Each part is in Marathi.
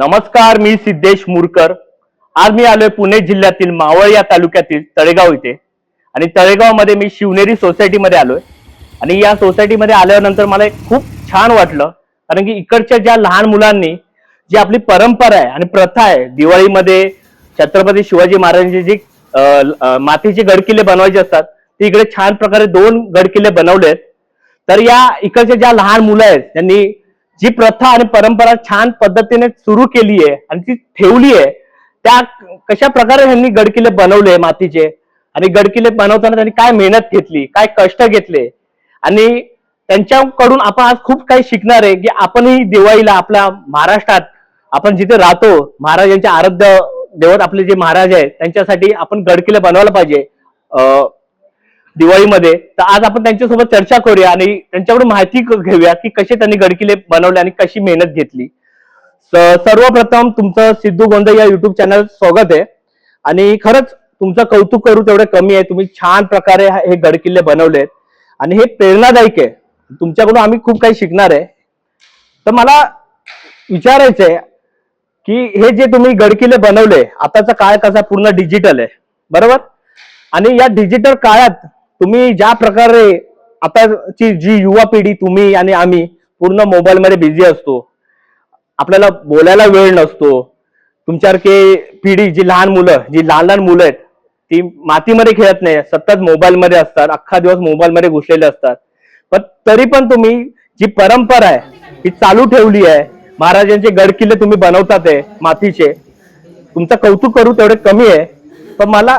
नमस्कार मी सिद्धेश मुरकर. आज मी आलोय पुणे जिल्ह्यातील मावळ या तालुक्यातील तळेगाव इथे. आणि तळेगावमध्ये मी शिवनेरी सोसायटीमध्ये आलोय. आणि या सोसायटीमध्ये आल्यानंतर मला एक खूप छान वाटलं. कारण की इकडच्या ज्या लहान मुलांनी जी आपली परंपरा आहे आणि प्रथा आहे दिवाळीमध्ये छत्रपती शिवाजी महाराजांची जी मातीचे गडकिल्ले बनवायचे असतात ते इकडे छान प्रकारे दोन गडकिल्ले बनवले आहेत तर या इकडच्या ज्या लहान मुलं आहेत त्यांनी जी प्रथा आणि परंपरा छान पद्धतीने सुरू केली आहे आणि ती ठेवली आहे त्या कशा प्रकारे त्यांनी गडकिल्ले बनवले मातीचे? आणि गडकिल्ले बनवताना त्यांनी काय मेहनत घेतली काय कष्ट घेतले? आणि त्यांच्याकडून आपण आज खूप काही शिकणार आहे की आपणही दिवाळीला आपल्या महाराष्ट्रात आपण जिथे राहतो महाराजांचे आराध्य देवत आपले जे महाराज आहेत त्यांच्यासाठी आपण गडकिल्ले बनवायला पाहिजे. अं, दिवाळीमध्ये. तर आज आपण त्यांच्यासोबत चर्चा करूया आणि त्यांच्याकडून माहिती घेऊया की कसे त्यांनी गडकिल्ले बनवले आणि कशी मेहनत घेतली. सर्वप्रथम तुमचं सिद्धू गोंधळ या युट्यूब चॅनल स्वागत आहे. आणि खरंच तुमचं कौतुक करू तेवढे कमी आहे. तुम्ही छान प्रकारे हे गडकिल्ले बनवलेत. आणि हे प्रेरणादायक आहे. तुमच्याकडून आम्ही खूप काही शिकणार आहे. तर मला विचारायचं आहे की हे जे तुम्ही गडकिल्ले बनवले आताचा काळ कसा पूर्ण डिजिटल आहे. बरोबर? आणि या डिजिटल काळात तुम्ही ज्या प्रकारे आताची जी युवा पिढी तुम्ही आणि आम्ही पूर्ण मोबाईल मध्ये बिझी असतो आपल्याला बोलायला वेळ नसतो. तुमच्यासारखे पिढी जी लहान मुलं जी लहान लहान मुलं आहेत ती मातीमध्ये खेळत नाही सतत मोबाईल मध्ये असतात अख्खा दिवस मोबाईल मध्ये घुसलेले असतात. पण तरी पण तुम्ही जी परंपरा आहे ही चालू ठेवली आहे. महाराजांचे गडकिल्ले तुम्ही बनवतात आहे मातीचे. तुमचं कौतुक करू तेवढे कमी आहे. पण मला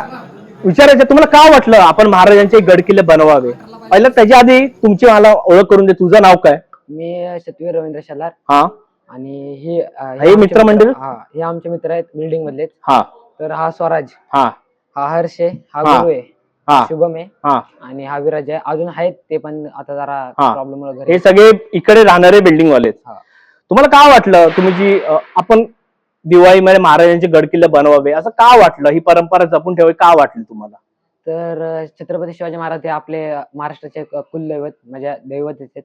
विचारायचं तुम्हाला का वाटलं आपण महाराजांचे गडकिल्ले बनवावे? पहिलं त्याच्या आधी तुमची मला ओळख करून दे तुझं नाव काय? मी सतवीर रवींद्र शलार. हा. आणि हे हे आमचे मित्रमंडळ? मित्र- हा हे आमचे मित्र आहेत बिल्डिंग मधलेच हा. तर हा स्वराज. हा. हा हर्ष आहे हा हा. गुरु आहे हा. शुभम आहे. हा. आणि हा विराज आहे. अजून आहेत ते पण आता जरा हा. प्रॉब्लेम मुळे घरी हे सगळे इकडे राहणारे बिल्डिंग वाले आहेत. हा. तुम्हाला काय वाटलं तुम्ही जी अ, आपण दिवाळीमध्ये महाराजांचे गडकिल्ले बनवावे असं का वाटलं ही परंपरा जपून ठेवावी का वाटली तुम्हाला तर छत्रपती शिवाजी महाराज हे आपले महाराष्ट्राचे कुलदैवत म्हणजे दैवत आहेत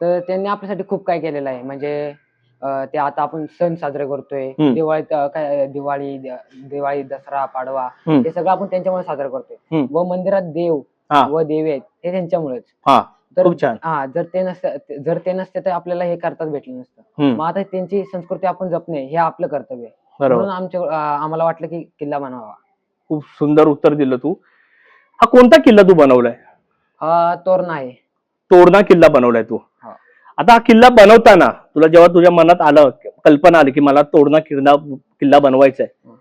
तर त्यांनी आपल्यासाठी खूप काय केलेलं आहे म्हणजे ते आता आपण सण साजरे करतोय. दिवाळीत काय दिवाळी दिवाळी दसरा पाडवा. हे सगळं आपण त्यांच्यामुळे साजरा करतोय. व मंदिरात देव. व देवी आहेत हे त्यांच्यामुळेच हा तर हा जर ते नसतं जर ते नसते तर आपल्याला हे करताच भेटलं नसतं. मग आता त्यांची संस्कृती आपण जपणे हे आपलं कर्तव्य आहे. म्हणून आमच्या आम्हाला वाटलं की किल्ला बनवावा. खूप सुंदर उत्तर दिलं तू. हा कोणता किल्ला तू बनवलाय? हा तोरणा आहे. तोरणा किल्ला बनवलाय तू. हा. आता हा किल्ला बनवताना तुला जेव्हा तुझ्या मनात आलं कल्पना आली की मला तोरणा किल्ला किल्ला बनवायचा आहे. हं.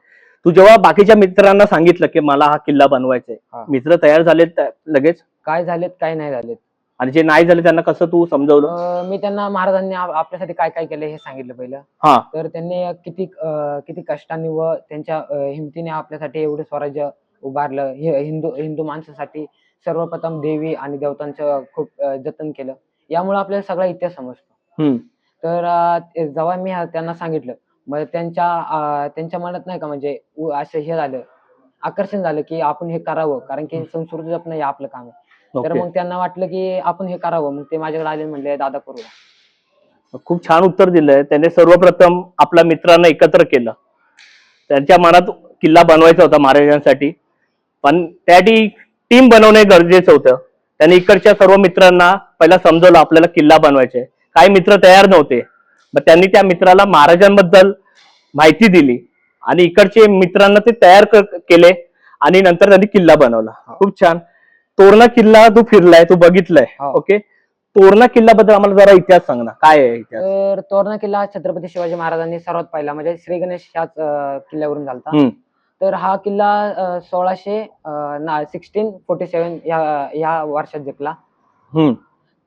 तू जेव्हा बाकीच्या मित्रांना सांगितलं की मला हा किल्ला बनवायचा. आहे. मित्र तयार झाले त्या- लगेच? काय झालेत काय नाही झालेत. आणि जे नाही झाले त्यांना कसं तू समजवलं? अं, मी त्यांना महाराजांनी आप- आपल्यासाठी काय काय केलं हे सांगितलं पहिलं. हा. तर त्यांनी किती अं, किती कष्टाने व त्यांच्या अं, हिमतीने आपल्यासाठी एवढे स्वराज्य उभारलं. हे हिंदू हिंदू माणसासाठी सर्वप्रथम देवी आणि देवतांचं खूप अं, जतन केलं. यामुळे आपल्याला सगळा इतिहास समजतो. हम्म. तर अं, ते- जेव्हा मी हा- त्यांना सांगितलं मग त्यांच्या अं, त्यांच्या मनात नाही का म्हणजे उ- असं हे झालं आकर्षण झालं की आपण हे करावं. कारण की संस्कृती जपणं हे आपलं काम आहे. तर मग त्यांना वाटलं की आपण हे करावं. मग ते माझ्याकडे आले म्हणले दादा करूया खूप छान उत्तर दिलंय. त्याने सर्वप्रथम आपल्या मित्रांना एकत्र केलं. त्यांच्या मनात किल्ला बनवायचा होता महाराजांसाठी. पण त्यासाठी टीम बनवणे गरजेचं होतं. त्यांनी इकडच्या सर्व मित्रांना पहिला समजवलं आपल्याला किल्ला बनवायचा आहे काही मित्र तयार नव्हते. मग त्यांनी त्या मित्राला महाराजांबद्दल माहिती दिली. आणि इकडचे मित्रांना ते तयार केले. आणि नंतर त्यांनी किल्ला बनवला. खूप छान. तोरणा किल्ला तू फिरलाय तू बघितलाय हो. ओके तोरणा किल्ल्याबद्दल आम्हाला जरा इतिहास सांग ना. काय आहे इतिहास? तर तोरणा किल्ला छत्रपती शिवाजी महाराजांनी सर्वात पहिला म्हणजे श्री गणेश ह्याच अं, किल्ल्यावरून झालता. हम्म. तर हा किल्ला सोळाशे सिक्स्टीन फोर्टी सेव्हन ह्या वर्षात जिंकला. हम्म.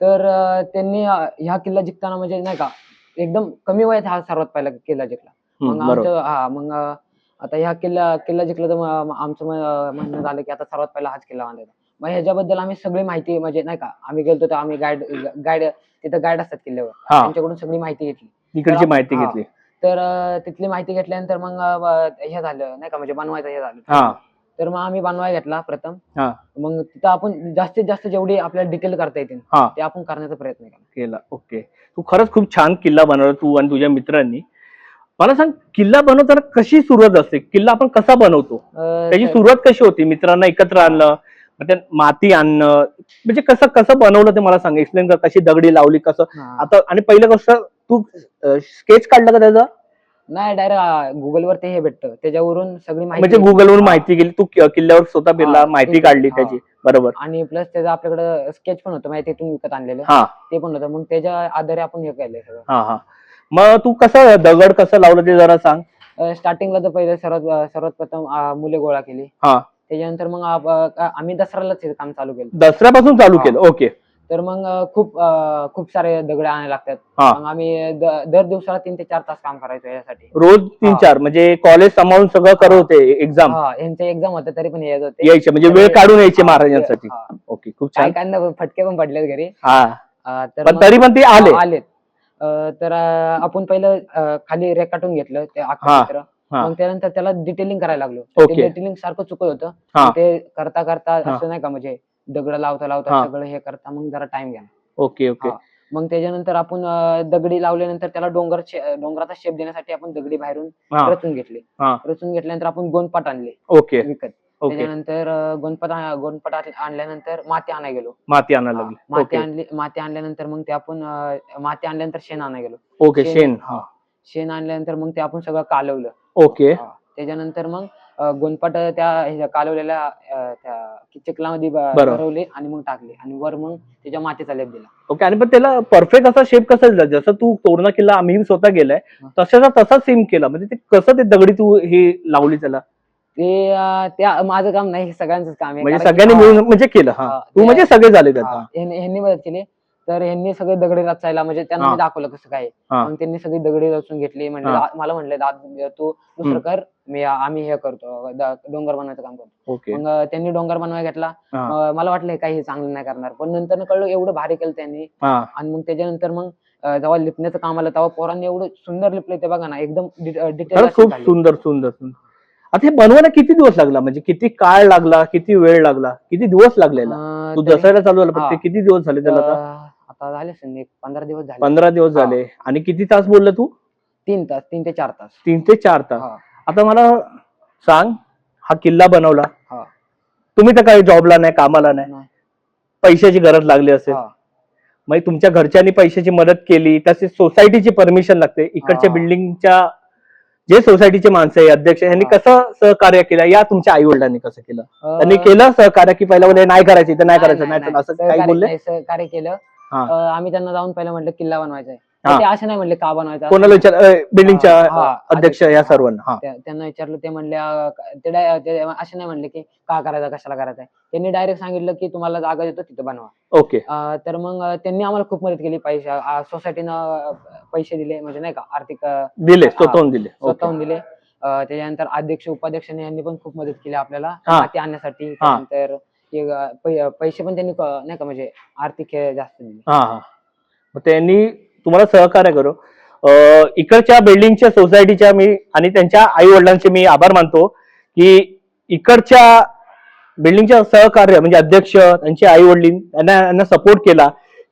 तर अं, त्यांनी अं, ह्या किल्ला जिंकताना म्हणजे नाही का एकदम कमी वयात हा सर्वात पहिला किल्ला जिंकला. मग हम्म, बरोबर. आमचं हा मग अं, आता ह्या किल्ला किल्ला जिंकला तर मग आमचं म- म्हणणं झालं की आता सर्वात पहिला हाच किल्ला बांधायचा. मग ह्याच्याबद्दल आम्ही सगळी माहिती म्हणजे नाही का आम्ही गेलो तर आम्ही गाईड गाईड तिथं गाईड असतात किल्ल्यावर. हा. त्यांच्याकडून सगळी माहिती घेतली. इकडची तर- माहिती हा. घेतली. तर अं, तिथली माहिती घेतल्यानंतर मग अं, हे झालं नाही का म्हणजे बनवायचं हे झालं. हा. तर मग आम्ही बनवायला घेतला प्रथम. हा. मग तिथं आपण जास्तीत जास्त जेवढी आपल्याला डिटेल करता येतील हा. ते आपण करण्याचा प्रयत्न केला. केला. ओके. तू खरंच खूप छान किल्ला बनवला तू आणि तुझ्या मित्रांनी. मला सांग किल्ला बनवताना कशी सुरुवात असते? किल्ला आपण कसा बनवतो? अं, त्याची तर- सुरुवात कशी होती? मित्रांना एकत्र आणणं मग त्यात माती आणणं म्हणजे कसं कसं बनवलं ते मला सांग. एक्सप्लेन कर कशी दगडी लावली कसं. आता आणि पहिलं गोष्ट तू स्केच काढलं का त्याचं? नाही डायरेक्ट गुगलवर ते हे भेटतं. त्याच्यावरून सगळी माहिती म्हणजे गुगलवरून माहिती गेली तू किल्ल्यावर स्वतः फिरला माहिती काढली. त्याची. बरोबर. आणि प्लस त्याचं आपल्याकडे स्केच पण होतं माहिती तिथून विकत आणलेलं. ते पण होतं. मग त्याच्या आधारे आपण हे केलंय सगळं. मग तू कसं दगड कसं लावलं ते जरा सांग. स्टार्टिंगला तर पहिले सर्वात सर्वात प्रथम मुले गोळा केली. हा. त्याच्यानंतर मग आम्ही दसऱ्यालाच हे काम चालू केलं. दसऱ्यापासून चालू हा. केलं. ओके. तर मग अं, खूप अं, खूप सारे दगड आणायला लागतात. हा. मग आम्ही द- दर दिवसाला तीन ते चार तास काम करायचो यासाठी. रोज तीन हा. चार म्हणजे कॉलेज सांभाळून सगळं करत होते एक्झाम हा यांचे एक्झाम होते तरी पण येत होते. यायचे म्हणजे वेळ काढून यायचे महाराजांसाठी. हा. ओके खूप काय छान काय फटके पण पडलेत घरी. हा. अं, तर पण मग- तरी पण ते आले. हा, आलेत. अं, तर अं, आपण पहिलं अं, खाली रेखाटून घेतलं ते अख्खं हा, चित्र. मग त्यानंतर त्याला डिटेलिंग करायला लागलो. डिटेलिंग सारखं चुकत होतं. हा. ते करता करता हा. असं नाही का म्हणजे दगड लावता हा. लावता सगळं हे करता मग जरा टाइम घ्या ओके ओके हा. मग त्याच्यानंतर आपण अं, दगडी लावल्यानंतर त्याला डोंगर शे- डोंगराचा शेप देण्यासाठी आपण दगडी बाहेरून हा. रचून घेतली. हा. रचून घेतल्यानंतर आपण गोंदपाट आणले. ओके विकत. ओके त्याच्यानंतर अं, गोंदपाट आ- गोंदपाट आण- आणल्यानंतर माती आणायला गेलो. माती आणायला हा, लागली. माती ओके आणली माती आणल्यानंतर मग ते आपण अं, माती आणल्यानंतर शेण आणायला गेलो. ओके शेण- शेण हा. शेण आणल्यानंतर मग ते आपण सगळं कालवलं. ओके. हा. त्याच्यानंतर मग अं, गोंदपाट त्या ह्याच्या कालवलेल्या अं, त्या चिखलामध्ये ब- बरोबर. भरवले आणि मग टाकले आणि वर मग त्याच्या मातीचा लेप दिला. ओके आणि पण त्याला परफेक्ट असा शेप कसा दिला? जसं तू तोरणा किल्ला आम्ही स्वतः गेलाय हा. तशाचा तसा सेम केला. म्हणजे ते कसं ते दगडी तू हे लावली त्याला? ते अं, त्या माझं काम नाही हे सगळ्यांचंच काम आहे. म्हणजे कारण की- सगळ्यांनी मिळून म्हणजे केलं हा. हा, तू ते- म्हणजे सगळे झाले त्यात हा, हा. ह्यांनी ह्यांनी मदत केली. तर ह्यांनी सगळे दगडी रचायला म्हणजे त्यांना हा. मी दाखवलं कसं काय हा. मग त्यांनी सगळी दगडी रचून घेतली म्हणजे हा. मला म्हणले दाद तू दुसरं हम्म. कर मी आम्ही हे करतो द- डोंगर बनवायचं काम करतो ओके मग त्यांनी डोंगर बनवायला घेतला हा. अं, मला वाटलं हे काही हे चांगलं नाही करणार पण नंतर कळलं एवढं भारी केलं त्यांनी हा आणि मग त्याच्यानंतर मग अं, जेव्हा लिपण्याचं काम आलं तेव्हा पोरांनी एवढं सुंदर लिपले ते बघा ना एकदम डिटेल खरंच खूप सुंदर सुंदर सुंदर आता हे बनवायला किती दिवस लागला म्हणजे किती काळ लागला किती वेळ लागला किती दिवस लागलेला तू दसऱ्याला चालू झाला पण हा. ते किती दिवस झाले त्याला आता आता झाले असेल एक पंधरा दिवस झाले पंधरा दिवस हा. झाले आणि किती तास बोलला तू तीन तास तीन ते चार तास तीन ते चार तास हा. आता मला सांग हा किल्ला बनवला हा. तुम्ही तर काही जॉबला नाही कामाला नाही नाही. पैशाची गरज लागली असेल हा. मग तुमच्या घरच्यांनी पैशाची मदत केली तसेच सोसायटीची परमिशन लागते इकडच्या हा. बिल्डिंगच्या जे सोसायटीचे माणसं आहे अध्यक्ष यांनी हा. कसं सहकार्य केलं या तुमच्या आई वडिलांनी कसं केलं अं, त्यांनी केलं सहकार्य की पहिला बोलले नाही करायचं नाही नाही, करायचं नाही, नाही नाही. असं काही सहकार्य- बोलले नाही, सहकार्य केलं आम्ही त्यांना जाऊन पहिलं म्हटलं किल्ला बनवायचा आहे. ते असे नाही म्हणले का बनवायचा? कोणाला विचार बिल्डिंगच्या अध्यक्ष या. सर्वांना. हा. त्या- त्यांना विचारलं ते म्हणले अं, ते डाय- ते असे नाही म्हणले की का करायचा कशाला करायचा आहे. त्यांनी डायरेक्ट सांगितलं की तुम्हाला जागा देतो तिथं बनवा. ओके. अं, तर मग अं, त्यांनी आम्हाला खूप मदत केली पैसे सोसायटीनं पैसे दिले म्हणजे नाही का आर्थिक अं, दिले स्वतःहून दिले. स्वतःहून दिले. अं, त्याच्यानंतर अध्यक्ष उपाध्यक्षांनी यांनी पण खूप मदत केली आपल्याला. हा. माती आणण्यासाठी त्यानंतर अं, पै- पैसे पण त्यांनी क- नाही का म्हणजे आर्थिक हे जास्त दिले. हा हा. मग त्यांनी तुम्हाला सहकार्य करू. अं, इकडच्या बिल्डिंगच्या सोसायटीच्या मी आणि त्यांच्या आई वडिलांचे मी आभार मानतो की इकडच्या बिल्डिंगच्या सहकार्य म्हणजे अध्यक्ष त्यांचे आई वडील त्यांना यांना सपोर्ट केला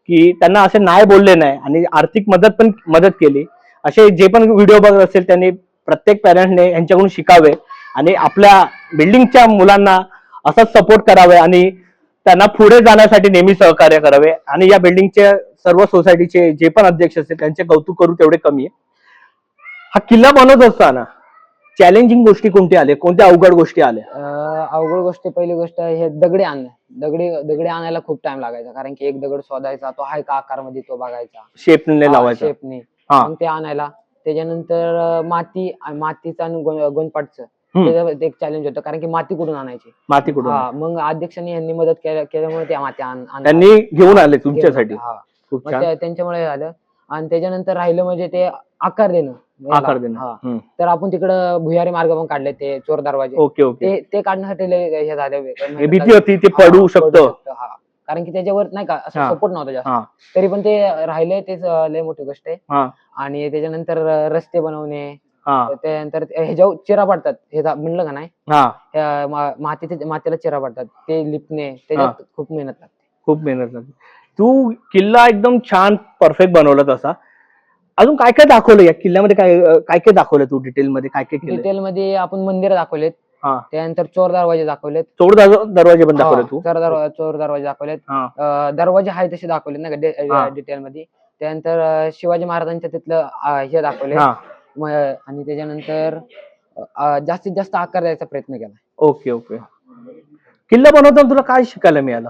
की त्यांना असे नाही बोलले नाही आणि आर्थिक मदत पण मदत केली. असे जे पण व्हिडिओ बघत असेल त्यांनी प्रत्येक पॅरेंटने यांच्याकडून शिकावे आणि आपल्या बिल्डिंगच्या मुलांना असंच सपोर्ट करावे आणि त्यांना पुढे जाण्यासाठी नेहमी सहकार्य करावे. आणि या बिल्डिंगचे सर्व सोसायटीचे जे पण अध्यक्ष असतील त्यांचे कौतुक करू तेवढे कमी आहे. हा किल्ला बनवत असताना चॅलेंजिंग गोष्टी कोणत्या आल्या? कोणत्या अवघड गोष्टी आल्या? अवघड गोष्ट पहिली गोष्ट हे दगडे आणणं. दगडी दगडे आणायला खूप टाइम लागायचा. कारण की एक दगड शोधायचा तो आहे का आकारमध्ये तो बघायचा. शेपने लावायचा. शेपने. हा. मग ते आणायला. त्याच्यानंतर अं, माती मातीचं आणि गों- गोंदपाटचं हम्म. त्याचं एक चॅलेंज होतं कारण की माती कुठून आणायची? माती कुठून हा मग अध्यक्षांनी यांनी मदत केल्या- केल्यामुळे त्या माती आण-. त्यांनी घेऊन आले तुमच्यासाठी. आल्या, हा. खूप मग छान. त्या- त्यांच्यामुळे हे झालं. आणि त्याच्यानंतर राहिलं म्हणजे ते आकार देणं. आकार देणं. हा. हम्म. तर आपण तिकडं भुयारी मार्ग पण काढले ते चोर दरवाजे. Okay okay. ते ते काढण्यासाठी लय हे झाले. हे भीती होती ते पडू शकतं. हा. कारण की त्याच्यावर नाही का हा. असं सपोर्ट नव्हता जास्त. तरी पण ते राहिले तेच अं, लय मोठी गोष्ट आहे. हा. आणि त्याच्यानंतर अं, रस्ते बनवणे हा. त्यानंतर ह्याच्यावर चिरा पडतात हे जा- म्हणलं का नाही? हा. ह्या मा- मातीचे मातीला चिरा पडतात. ते लिपणे त्याच्यात खूप मेहनत लागते. खूप मेहनत लागते. तू किल्ला एकदम छान परफेक्ट बनवला तसा अजून काय काय दाखवलं? या किल्ल्यामध्ये काय अं, काय काय दाखवलं तू? डिटेल मध्ये काय काय केलं डिटेल मध्ये आपण मंदिर दाखवलेत. हा. त्यानंतर चोर दरवाजे दाखवलेत. चोर दर- दरवाजे पण दाखवले हा, तू चोर दरवाजे चोर दरवाजे दाखवलेत. हा. अं, दरवाजे आहे तसे दाखवलेत ना हा. डिटेल मध्ये. त्यानंतर अं, शिवाजी महाराजांच्या तिथलं अं, हे दाखवले हा. आणि त्याच्यानंतर अं, जास्तीत जास्त आकार द्यायचा प्रयत्न केला. Okay okay. किल्ला बनवताना तुला काय शिकायला मिळालं?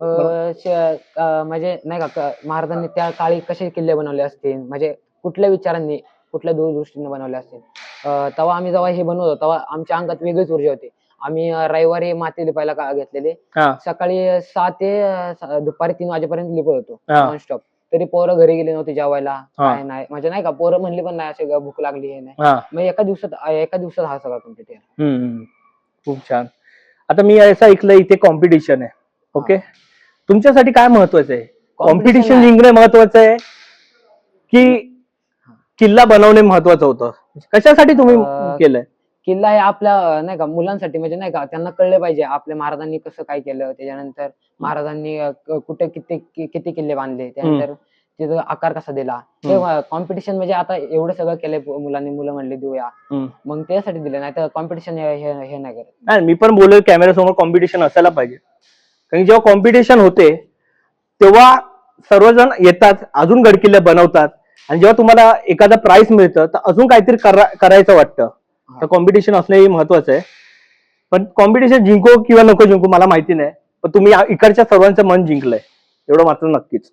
अं, श- अं, म्हणजे नाही का क- महाराजांनी त्या काळी कसे किल्ले बनवले असतील? म्हणजे कुठल्या विचारांनी कुठल्या दूरदृष्टीने बनवले असतील? अं, तेव्हा आम्ही जेव्हा हे बनवतो तेव्हा आमच्या अंगात वेगळीच ऊर्जा होती. आम्ही अं, रविवारी माती लिपायला का- घेतलेले. हा. सकाळी सहा ते अं, स- दुपारी तीन वाजेपर्यंत लिपत होतो. हा. नॉनस्टॉप तरी पोरं घरी गेली नव्हती जेवायला. काय नाही. म्हणजे नाही का पोरं म्हणली पण नाही असे भूक लागली हे नाही. मग एका दिवसात एका दिवसात हा सगळा कंप्लीट खूप छान. आता मी असं ऐकलं इथे कॉम्पिटिशन आहे. ओके तुमच्यासाठी काय महत्वाचं आहे? कॉम्पिटिशन. जिंकणे महत्वाचं आहे? की किल्ला बनवणे महत्वाचं होतं? कशासाठी तुम्ही केलंय? किल्ला हे आपल्या नाही का मुलांसाठी म्हणजे नाही का त्यांना कळले पाहिजे आपल्या महाराजांनी कसं काय केलं. त्याच्यानंतर महाराजांनी कुठे किती किती किल्ले बांधले? त्यानंतर तिथं आकार कसा दिला? हे कॉम्पिटिशन म्हणजे आता एवढं सगळं केलंय मुलांनी मुलं म्हणले देऊया. मग त्यासाठी दिलं नाही तर कॉम्पिटिशन हे नाही करत. नाही मी पण बोललो कॅमेरा समोर कॉम्पिटिशन असायला पाहिजे. कारण जेव्हा कॉम्पिटिशन होते तेव्हा सर्वजण येतात अजून गडकिल्ले बनवतात. आणि जेव्हा तुम्हाला एखादा प्राइस मिळतं तर अजून काहीतरी करा- करायचं वाटतं. तर कॉम्पिटिशन असणं हे महत्वाचं आहे. पण कॉम्पिटिशन जिंको किंवा नको जिंकू मला माहिती नाही. पण तुम्ही इकडच्या सर्वांचं मन जिंकलंय. एवढं मात्र नक्कीच.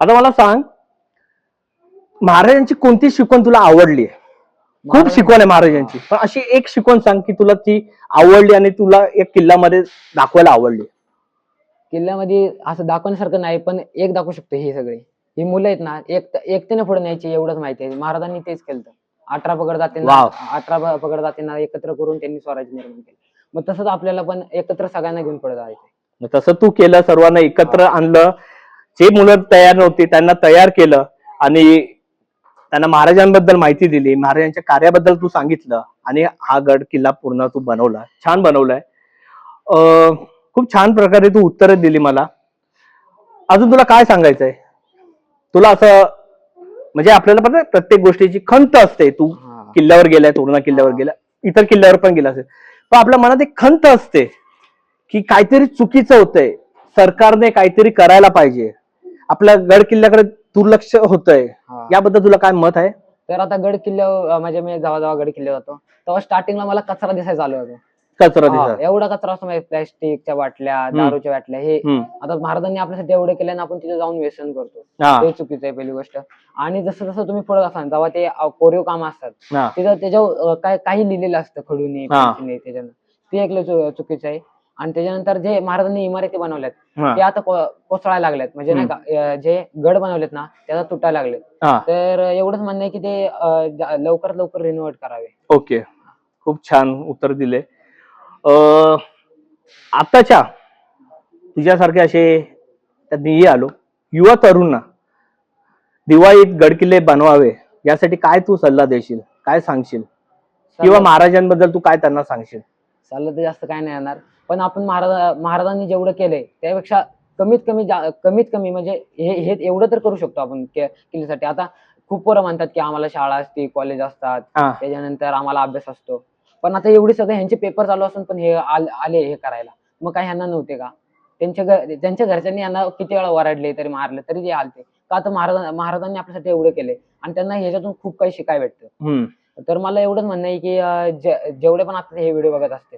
आता मला सांग महाराजांची कोणती शिकवण तुला आवडली खूप महाराजांची- शिकवण आहे महाराजांची. पण अशी एक शिकवण सांग की तुला ती आवडली आणि तुला एक किल्ल्यामध्ये दाखवायला आवडली. किल्ल्यामध्ये असं दाखवण्यासारखं नाही पण एक दाखवू शकतो हे सगळे. ही मुलं आहेत ना एक एकतेने पुढे न्यायची एवढंच माहिती आहे. महाराजांनी तेच केलं अठरा पगड जातींना वाव. अठरा पगड जातींना एकत्र करून त्यांनी स्वराज्य निर्माण केलं. मग तसंच आपल्याला पण एकत्र सगळ्यांना घेऊन पुढे जायचं मग तसं तू केलं सर्वांना एकत्र आणलं. जे मुलं तयार नव्हती त्यांना तयार केलं आणि त्यांना महाराजांबद्दल माहिती दिली. महाराजांच्या कार्याबद्दल तू सांगितलं आणि हा गड किल्ला पूर्ण तू बनवला. छान बनवलाय. अं, खूप छान प्रकारे तू उत्तरं दिली मला. अजून तुला काय सांगायचंय? तुला असं म्हणजे आपल्याला पण प्रत्येक गोष्टीची खंत असते. तू. किल्ल्यावर गेलाय तोरणा किल्ल्यावर. गेला इतर किल्ल्यावर पण गेला असेल. पण आपल्या मनात एक खंत असते की काहीतरी चुकीचं होतंय. सरकारने काहीतरी करायला पाहिजे. आपल्या गड किल्ल्याकडे दुर्लक्ष होतंय. याबद्दल तुला काय मत आहे? तर आता गड किल्ल्यावर म्हणजे मी जेव्हा जेव्हा गड किल्ल्यावर जातो तेव्हा स्टार्टिंगला मला कचरा दिसायला चालू होतो. कचरा हा, दिसत. एवढा कचरा असतो म्हणजे प्लॅस्टिकच्या बाटल्या दारूच्या बाटल्या हे हम्म. आता महाराजांनी आपल्यासाठी एवढं केलं आणि आपण तिथे जाऊन व्यसन करतो. हा. ते चुकीचं आहे पहिली गोष्ट. आणि जसं जसं तुम्ही पुढे असाल तेव्हा ते कोरीव काम असतात हा. तिथं त्याच्यावर अं, काय काही लिहिलेलं असतं खडूने हा. पेन्सिलने त्याच्यानं. ते एक लय चु- चुकीचं आहे. आणि त्याच्यानंतर जे महाराजांनी इमारती बनवल्यात हा. ते आता को- कोसळायला लागल्यात. म्हणजे नाही का अं, जे गड बनवलेत ना त्याला तुटायला लागलेत. हा. तर एवढंच म्हणणं आहे की ते अं, जा- लवकरात लवकर रिनोव्हेट करावे. ओके. खूप छान उत्तर दिले. अं, आताच्या तुझ्यासारखे असे मीही आलो. युवा तरुणना दिवाळीत गडकिल्ले बनवावे यासाठी काय तू सल्ला देशील? काय सांगशील? किंवा सल्ला- महाराजांबद्दल तू काय त्यांना सांगशील? चाललं तर जास्त काय नाही येणार. पण आपण महाराज महाराजांनी जेवढं केलंय त्यापेक्षा कमीत कमी कमीत कमी म्हणजे हे हे एवढं तर करू शकतो आपण किल्ल्यासाठी आता खूप पोरं म्हणतात की आम्हाला शाळा असते कॉलेज असतात. त्याच्यानंतर आम्हाला अभ्यास असतो. पण आता एवढी सगळे ह्यांचे पेपर चालू असून पण हे आल- हे करायला. मग काय ह्यांना नव्हते का? त्यांच्या त्यांच्या घरच्यांनी यांना किती वेळा वराडले तरी मारले तरी ते आलते. का तर महाराज महाराजांनी आपल्यासाठी एवढं केले? आणि त्यांना ह्याच्यातून खूप काही शिकाय भेटतं. तर मला एवढंच म्हणणं आहे की जेवढे पण आता हे व्हिडिओ बघत असते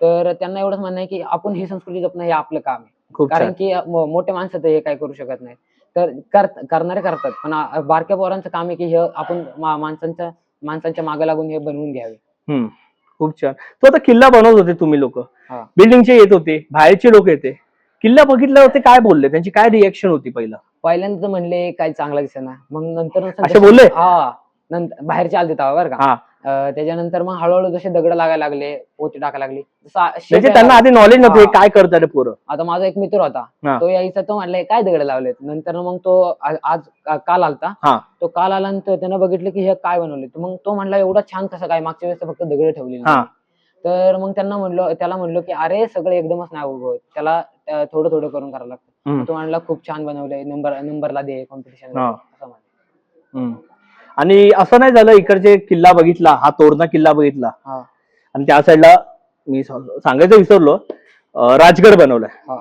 तर त्यांना एवढंच म्हणणं आहे की आपण ही संस्कृती जपणं हे आपलं काम आहे. कारण की मोठे माणसं तर हे काय करू शकत नाही तर कर- करणारे करतात पण बारक्या पोरांचं काम आहे की हे आपण माणसांच्या माणसांच्या मागे लागून हे बनवून घ्यावे. खूप छान. तो आता किल्ला बनवत होते तुम्ही लोक. हा. बिल्डिंगचे येत होते बाहेरचे लोक येते. किल्ला बघितल्यावर ते काय बोलले? त्यांची काय रिएक्शन होती पहिला? पहिल्यांदा तर म्हणले काय चांगला दिसेना. मग नंतर असे बोलले? हा नंतर बाहेरचे आलते तेव्हा बरं का. हा. त्याच्यानंतर मग हळूहळू जसे दगड लागायला लागले पोते टाकायला लागले म्हणजे त्यांना आधी नॉलेज नव्हतं. काय करतात पोरं आता माझा एक मित्र होता. तो यायचा तो म्हणलाय काय दगड लावलेत नंतर मग तो आज काल आलता. तो काल आला आणि तो- त्यानं बघितलं की हे काय बनवले तर मग तो म्हणला एवढा छान कसं काय मागच्या वेळेस तर फक्त दगड ठेवलेली हा. तर मग त्यांना म्हणलो त्याला म्हणलो की अरे सगळं एकदमच नाही उभं. त्याला थोडं थोडं करून करायला लागतं. तो म्हणला खूप छान बनवलंय नंबर नंबरला दे कॉम्पिटिशन. असं. आणि असं नाही झालं इकडचे किल्ला बघितला हा तोरणा किल्ला बघितला. हा. आणि त्या साईडला मी सा- सांगायचं विसरलो अं, राजगड बनवलाय. हा.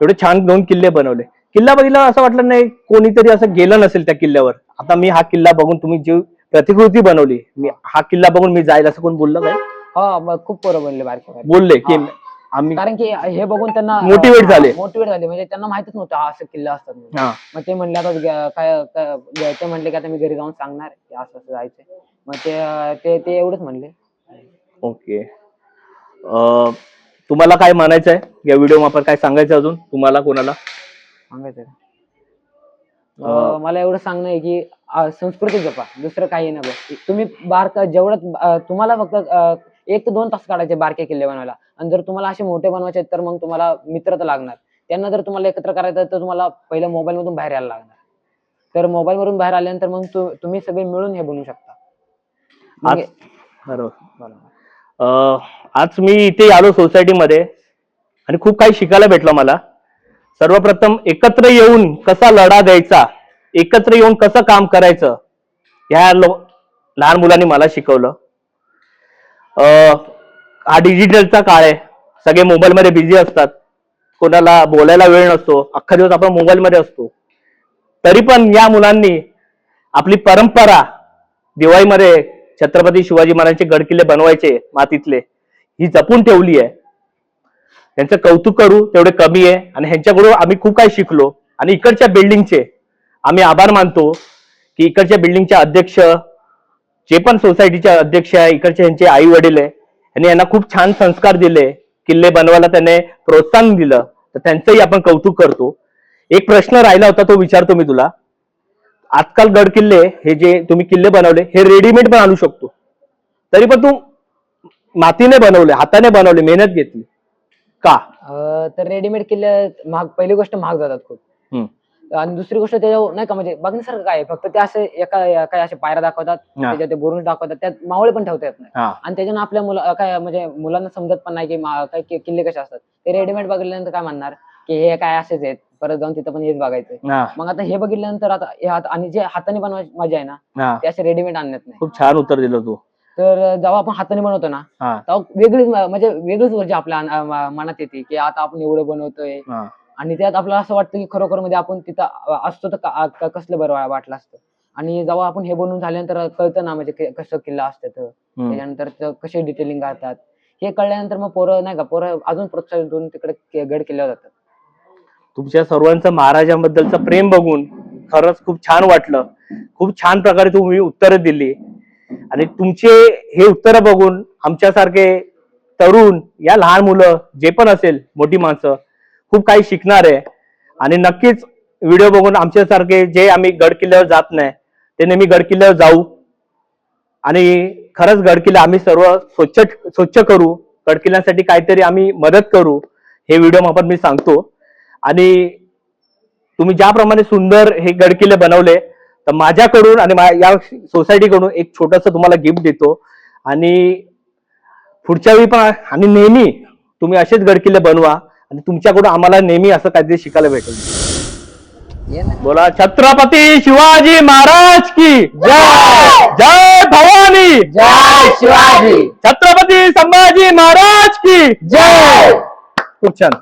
एवढे छान दोन किल्ले बनवले. किल्ला बघितला असं वाटलं नाही कोणीतरी असं गेलं नसेल त्या किल्ल्यावर. आता मी हा किल्ला बघून तुम्ही जी प्रतिकृती बनवली मी हा किल्ला बघून मी जाईल असं कोण बोललं काय हा मग खूप पोरं बनले बारके बारके. बोलले की हा. आम्ही कारण की हे बघून त्यांना Motivate झाले. मोटिवेट झाले. म्हणजे त्यांना माहितच नव्हतं हा असं किल्ला असतात म्हणून. हा. मग ते म्हणले आता ग- काय काय- ते म्हणले की आता मी घरी जाऊन सांगणार आहे की असं असं जायचंय. मग ते ते ते एवढंच म्हणले. ओके. अं, तुम्हाला काय म्हणायचं आहे या व्हिडिओ आपण काय सांगायचं अजून? तुम्हाला कोणाला? सांगायचं का? अं, मला एवढं सांगणं आहे की अं, संस्कृती जपा. दुसरं काही नाही बघ. तुम्ही बारका जेवढं तुम्हाला फक्त अं, एक ते दोन तास काढायचे बारके किल्ले बनवायला. आणि जर तुम्हाला असे मोठे बनवायचे आहेत, तर मग तुम्हाला मित्र तर लागणार. त्यांना जर तुम्हाला एकत्र करायचं तर तुम्हाला पहिलं मोबाईल मधून बाहेर यायला लागणार. तर मोबाईल वरून बाहेर आल्यानंतर मग तुम्ही सगळे मिळून हे बनवू शकता. बरोबर आज मी इथे आलो सोसायटीमध्ये आणि खूप काही शिकायला भेटलं मला. सर्वप्रथम एकत्र येऊन कसा लढा द्यायचा एकत्र येऊन कसं काम करायचं ह्या लहान मुलांनी मला शिकवलं. हा डिजिटलचा काळ आहे. सगळे मोबाईलमध्ये बिझी असतात. कोणाला बोलायला वेळ नसतो. अख्खा दिवस आपण मोबाईलमध्ये असतो. तरी पण या मुलांनी आपली परंपरा दिवाळीमध्ये छत्रपती शिवाजी महाराजांचे गडकिल्ले बनवायचे मातीतले ही जपून ठेवली आहे. त्यांचं कौतुक करू तेवढे कमी आहे. आणि ह्यांच्याकडून आम्ही खूप काही शिकलो. आणि इकडच्या बिल्डिंगचे आम्ही आभार मानतो की इकडच्या बिल्डिंगचे अध्यक्ष जे पण सोसायटीचे अध्यक्ष आहे इकडचे ह्यांचे आई वडील आहे यांनी यांना खूप छान संस्कार दिले किल्ले बनवायला त्याने प्रोत्साहन दिलं तर त्यांचंही आपण कौतुक करतो. एक प्रश्न राहिला होता तो विचारतो मी तुला. आजकाल गड किल्ले हे जे तुम्ही किल्ले बनवले हे रेडीमेड पण आणू शकतो. तरी पण तू मातीने बनवले हाताने बनवले मेहनत घेतली. का? तर रेडीमेड किल्ले महाग पहिली गोष्ट महाग जातात खूप. आणि दुसरी गोष्ट त्याच्यावर नाही का म्हणजे बघण्यासारखं काय आहे, फक्त ते असे एका काय असे पायऱ्या दाखवतात हा. त्याच्यात ते बोरून दाखवतात त्यात मावळे पण ठेवता येत नाही. हा. आणि त्याच्यानं आपल्या मुला काय म्हणजे मुलांना समजत पण नाही की मा- काय कि- किल्ले कसे असतात. ते रेडीमेड बघितल्यानंतर काय म्हणणार? की हे काय असेच आहेत. परत जाऊन तिथं पण हेच बघायचं हा. मग आता हे बघितल्यानंतर आता हे हात- आणि जे हाताने बनवायची मजा आहे ना हा. ते असे रेडीमेड आणण्यात नाही. खूप छान उत्तर दिलं तू. तर जेव्हा आपण हाताने बनवतो ना हा. तेव्हा वेगळीच म- म्हणजे वेगळीच ऊर्जा आपल्या अन- म- मनात येते की आता आपण एवढं बनवतोय. हा. आणि त्यात आपल्याला असं वाटतं की खरोखरमध्ये आपण तिथं असतो तर कसलं बरं वाटलं असतं? आणि जेव्हा आपण हे बनवून झाल्यानंतर कळतं ना म्हणजे कसं किल्ला असतं तर. त्याच्यानंतर कसे डिटेलिंग करतात हे कळल्यानंतर मग पोरं नाही का पोरं अजून प्रोत्साहित होऊन तिकडे गड किल्ल्यावर जातात. तुमच्या सर्वांचं महाराजांबद्दलचं प्रेम बघून खरंच खूप छान वाटलं. खूप छान प्रकारे तुम्ही उत्तरं दिली. आणि तुमचे हे उत्तरं बघून आमच्यासारखे तरुण या लहान मुलं जे पण असेल मोठी माणसं खूप काही शिकणार आहे. आणि नक्कीच व्हिडिओ बघून आमच्यासारखे जे आम्ही गड किल्ल्यावर जात नाही ते नेहमी गड किल्ल्यावर जाऊ. आणि खरंच गडकिल्ला आम्ही सर्व स्वच्छ स्वच्छ करू. गडकिल्ल्यांसाठी काहीतरी आम्ही मदत करू. हे व्हिडिओ आपण मी सांगतो. आणि तुम्ही ज्याप्रमाणे सुंदर हे गडकिल्ले बनवले तर माझ्याकडून आणि या सोसायटीकडून एक छोटस तुम्हाला गिफ्ट देतो. आणि पुढच्या वेळी पण आणि नेहमी तुम्ही असेच गडकिल्ले बनवा. आणि तुमच्याकडून आम्हाला नेहमी असं काहीतरी शिकायला भेटेल. बोला छत्रपती शिवाजी महाराज की जय. जय भवानी. जय शिवाजी. छत्रपती संभाजी महाराज की जय. खूप छान.